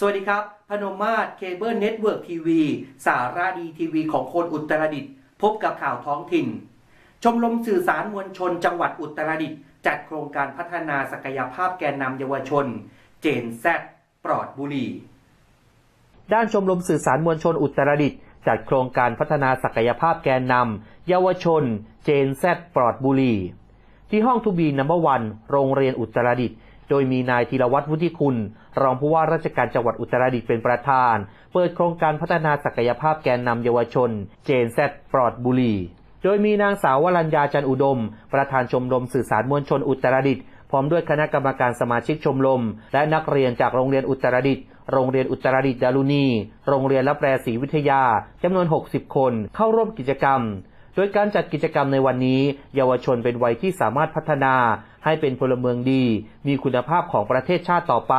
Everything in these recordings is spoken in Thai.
สวัสดีครับ พนมมาศเคเบิลเน็ตเวิร์กทีวีสาระดีทีวีของคนอุตรดิตถ์พบกับข่าวท้องถิ่น ชมรมสื่อสารมวลชนจังหวัดอุตรดิตถ์จัดโครงการพัฒนาศักยภาพแกนนำเยาวชน เจนแซดปลอดบุรี ด้านชมรมสื่อสารมวลชนอุตรดิตถ์จัดโครงการพัฒนาศักยภาพแกนนำเยาวชน เจนแซดปลอดบุรีที่ห้องทูบีนัมเบอร์วันโรงเรียนอุตรดิตถ์ โดยมีนายธีรวัตรวุฒิคุณ รองผู้ว่าราชการจังหวัดอุตรดิตถ์เป็นประธาน เปิดโครงการพัฒนาศักยภาพแกนนำเยาวชน เจนแซดปลอดบุรี โดยมีนางสาววรัญญาจันอุดม ประธานชมรมสื่อสารมวลชนอุตรดิตถ์พร้อมด้วยคณะกรรมการสมาชิกชมรม และนักเรียนจากโรงเรียนอุตรดิตถ์โรงเรียนอุตรดิตถ์ดารุณี โรงเรียนรับแปรศรีวิทยาจำนวน 60 คน เข้าร่วมกิจกรรม ดยการจัดกิจกรรมในวันนี้ เยาวชนเป็นวัยที่สามารถพัฒนาให้เป็นพลเมืองดี มีคุณภาพของประเทศชาติต่อไป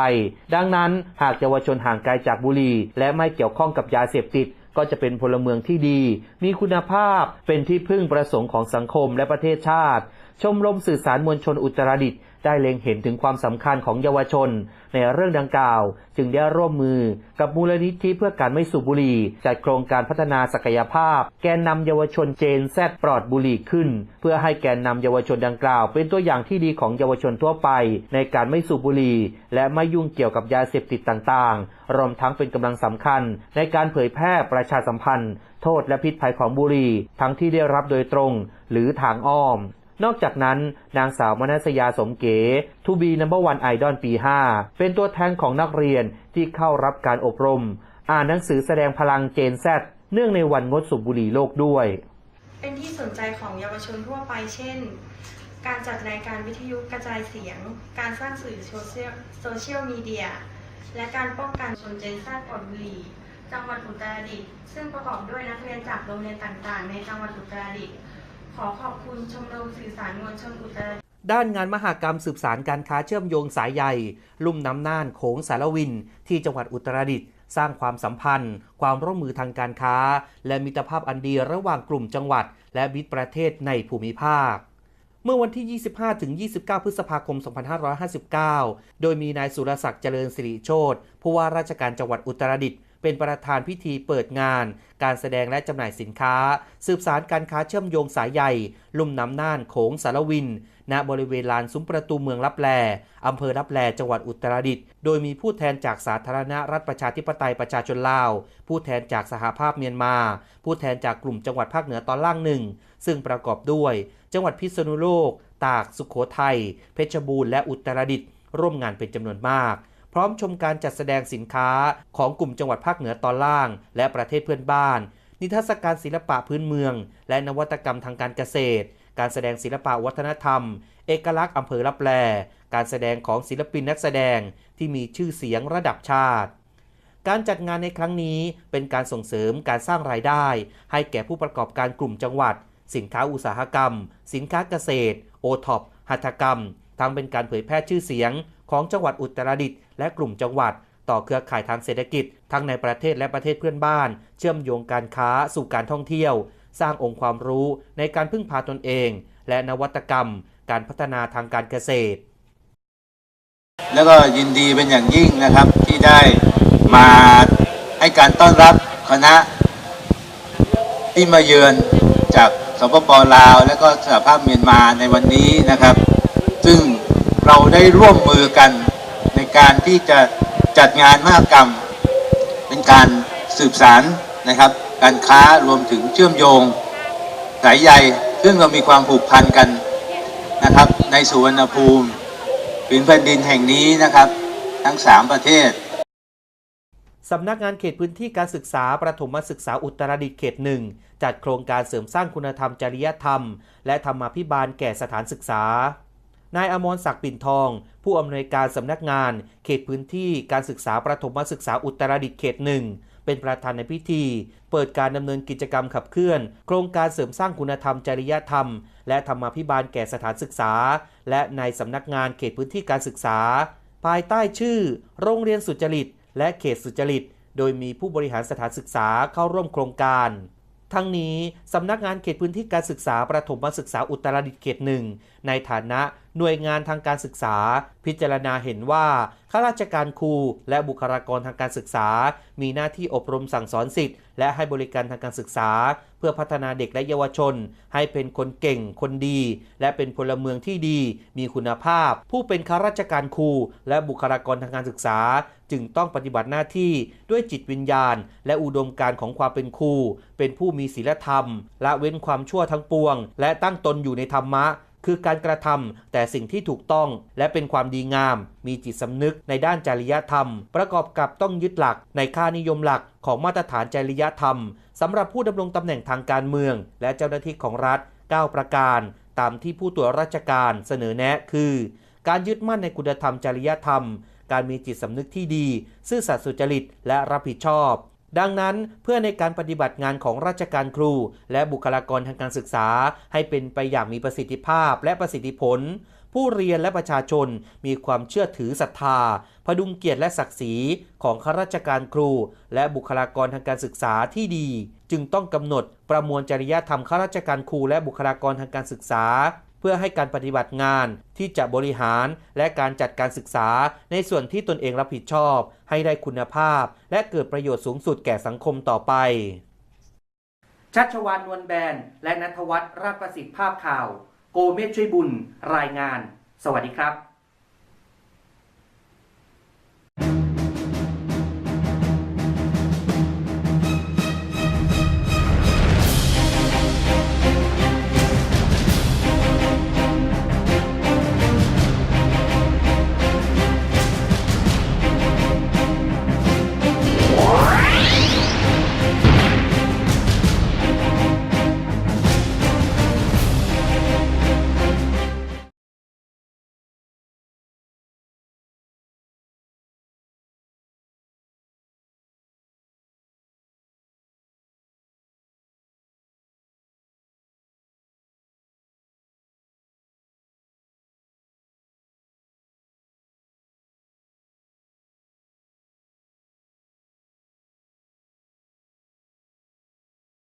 ดังนั้นหากเยาวชนห่างไกลจากบุหรี่ และไม่เกี่ยวข้องกับยาเสพติด ก็จะเป็นพลเมืองที่ดี มีคุณภาพเป็นที่พึ่งประสงค์ของสังคมและประเทศชาติ ชมรมสื่อสารมวลชนอุตรดิตถ์ได้เล็งเห็นถึงความสำคัญของเยาวชน ในเรื่องดังกล่าว จึงได้ร่วมมือกับมูลนิธิเพื่อการไม่สูบบุหรี่จัดโครงการพัฒนาศักยภาพ แกนนำเยาวชนเจนแซดปลอดบุหรี่ขึ้น เพื่อให้แกนนำเยาวชนดังกล่าว เป็นตัวอย่างที่ดีของเยาวชนทั่วไป ในการไม่สูบบุหรี่ และไม่ยุ่งเกี่ยวกับยาเสพติดต่างๆ รวมทั้งเป็นกำลังสำคัญ ในการเผยแพร่ประชาสัมพันธ์ โทษและพิษภัยของบุหรี่ ทั้งที่ได้รับโดยตรง หรือทางอ้อม นอกจากนั้น นางสาวมนัสยาสมเก๋ทูบีนัมเบอร์วันไอดอลปี 5 เป็นตัวแทนของนักเรียนที่เข้ารับการอบรม อ่านหนังสือแสดงพลังเจนแซดเนื่องในวันงดสูบบุหรี่โลกด้วย เป็นที่สนใจของเยาวชนทั่วไปเช่น การจัดรายการวิทยุกระจายเสียง การสร้างสื่อโซเชียลมีเดีย และการป้องกันชนเจนซาดปอดบุหรี่จังหวัดอุตรดิตถ์ซึ่งประกอบด้วยนักเรียนจากโรงเรียนต่างๆ ในจังหวัดอุตรดิตถ์ ขอขอบคุณชมรมสื่อสารมวลชนอุตรดิตถ์ด้านงานมหากรรมสืบสารการค้าเชื่อมโยงสายใยลุ่มน้ำน่านโขงสารวิน ที่จังหวัดอุตรดิตถ์สร้างความสัมพันธ์ ความร่วมมือทางการค้า และมิตรภาพอันดีระหว่างกลุ่มจังหวัด และมิตรประเทศในภูมิภาค เมื่อวันที่ 25-29 พฤษภาคม 2559 โดยมีนายสุรศักดิ์เจริญสิริโชตผู้ว่าราชการจังหวัดอุตรดิตถ์ เป็นประธานพิธีเปิดงาน การแสดงและจำหน่ายสินค้า สืบสารการค้าเชื่อมโยงสายใยลุ่มน้ำน่านโขงสารวิน ณบริเวณลานซุ้มประตูเมืองลับแลอำเภอลับแลจังหวัดอุตรดิตถ์โดยมีผู้แทนจากสาธารณรัฐประชาธิปไตยประชาชนลาว ผู้แทนจากสหภาพเมียนมา ผู้แทนจากกลุ่มจังหวัดภาคเหนือตอนล่างหนึ่งซึ่งประกอบด้วย จังหวัดพิษณุโลก ตาก สุขโขทัยเพชรบูรณ์และอุตรดิตถ์ร่วมงานเป็นจำนวนมาก พร้อมชมการจัดแสดงสินค้าของกลุ่มจังหวัดภาคเหนือตอนล่าง และประเทศเพื่อนบ้าน นิทรรศการศิลปะพื้นเมือง และนวัตกรรมทางการเกษตร การแสดงศิลปะวัฒนธรรม เอกลักษณ์อำเภอลับแล การแสดงของศิลปินนักแสดงที่มีชื่อเสียงระดับชาติการจัดงานในครั้งนี้เป็นการส่งเสริมการสร้างรายได้ ให้แก่ผู้ประกอบการกลุ่มจังหวัด สินค้าอุตสาหกรรม สินค้าเกษตร โอท็อปหัตถกรรม ทั้งเป็นการเผยแพร่ชื่อเสียงของจังหวัดอุตรดิตถ์ และกลุ่มจังหวัด ต่อเครือข่ายทางเศรษฐกิจ ทั้งในประเทศและประเทศเพื่อนบ้าน เชื่อมโยงการค้าสู่การท่องเที่ยว สร้างองค์ความรู้ในการพึ่งพาตนเอง และนวัตกรรม การพัฒนาทางการเกษตร แล้วก็ยินดีเป็นอย่างยิ่งนะครับที่ได้มาให้การต้อนรับคณะที่มาเยือนจากสปปลาว และก็สหภาพเมียนมาในวันนี้นะครับ ซึ่งเราได้ร่วมมือกัน ในการที่จะจัดงานมหกรรม เป็นการสืบสารนะครับ การค้ารวมถึงเชื่อมโยงสายใยซึ่งเรามีความผูกพันกันนะครับ ในสุวรรณภูมิผืนแผ่นดินแห่งนี้นะครับ ทั้ง 3 ประเทศสำนักงานเขตพื้นที่การศึกษาประถมศึกษาอุตรดิตถ์เขตหนึ่งจัดโครงการเสริมสร้างคุณธรรมจริยธรรม และธรรมาภิบาลแก่สถานศึกษา นายอมรศักดิ์ปิ่นทอง ผู้อำนวยการสำนักงาน เขตพื้นที่การศึกษาประถมศึกษาอุตรดิตถ์เขตหนึ่งเป็นประธานในพิธี เปิดการดำเนินกิจกรรมขับเคลื่อน โครงการเสริมสร้างคุณธรรมจริยธรรม และธรรมาภิบาลแก่สถานศึกษา และในสำนักงานเขตพื้นที่การศึกษา ภายใต้ชื่อ โรงเรียนสุจริต และเขตสุจริต โดยมีผู้บริหารสถานศึกษาเข้าร่วมโครงการทั้งนี้ สำนักงานเขตพื้นที่การศึกษาประถมศึกษาอุตรดิตถ์เขตหนึ่งในฐานะ หน่วยงานทางการศึกษา พิจารณาเห็นว่าข้าราชการครูและบุคลากรทางการศึกษา มีหน้าที่อบรมสั่งสอนสิทธิ์และให้บริการทางการศึกษา เพื่อพัฒนาเด็กและเยาวชน ให้เป็นคนเก่ง คนดี และเป็นพลเมืองที่ดี มีคุณภาพ ผู้เป็นข้าราชการครูและบุคลากรทางการศึกษา จึงต้องปฏิบัติหน้าที่ด้วยจิตวิญญาณ และอุดมการของความเป็นครูเป็นผู้มีศีลธรรมละเว้นความชั่วทั้งปวง และตั้งตนอยู่ในธรรมะ คือการกระทำแต่สิ่งที่ถูกต้องและเป็นความดีงาม มีจิตสำนึกในด้านจริยธรรม ประกอบกับต้องยึดหลักในค่านิยมหลักของมาตรฐานจริยธรรมสำหรับผู้ดำรงตำแหน่งทางการเมือง และเจ้าหน้าที่ของรัฐ 9 ประการ ตามที่ผู้ตรวจราชการเสนอแนะคือ การยึดมั่นในคุณธรรมจริยธรรม การมีจิตสำนึกที่ดี ซื่อสัตย์สุจริตและรับผิดชอบ ดังนั้นเพื่อในการปฏิบัติงานของราชการครู และบุคลากรทางการศึกษา ให้เป็นไปอย่างมีประสิทธิภาพและประสิทธิผล ผู้เรียนและประชาชนมีความเชื่อถือศรัทธา พดุงเกียรติและศักดิ์ศรีของข้าราชการครู และบุคลากรทางการศึกษาที่ดี จึงต้องกำหนดประมวลจริยธรรมข้าราชการครูและบุคลากรทางการศึกษา เพื่อให้การปฏิบัติงานที่จะบริหารและการจัดการศึกษาในส่วนที่ตนเองรับผิดชอบ ให้ได้คุณภาพ และเกิดประโยชน์สูงสุดแก่สังคมต่อไป ชัชวานนวลแบน และนัทวัฒน์ราชประสิทธิภาพข่าว โกเมฆช่วยบุญ รายงาน สวัสดีครับ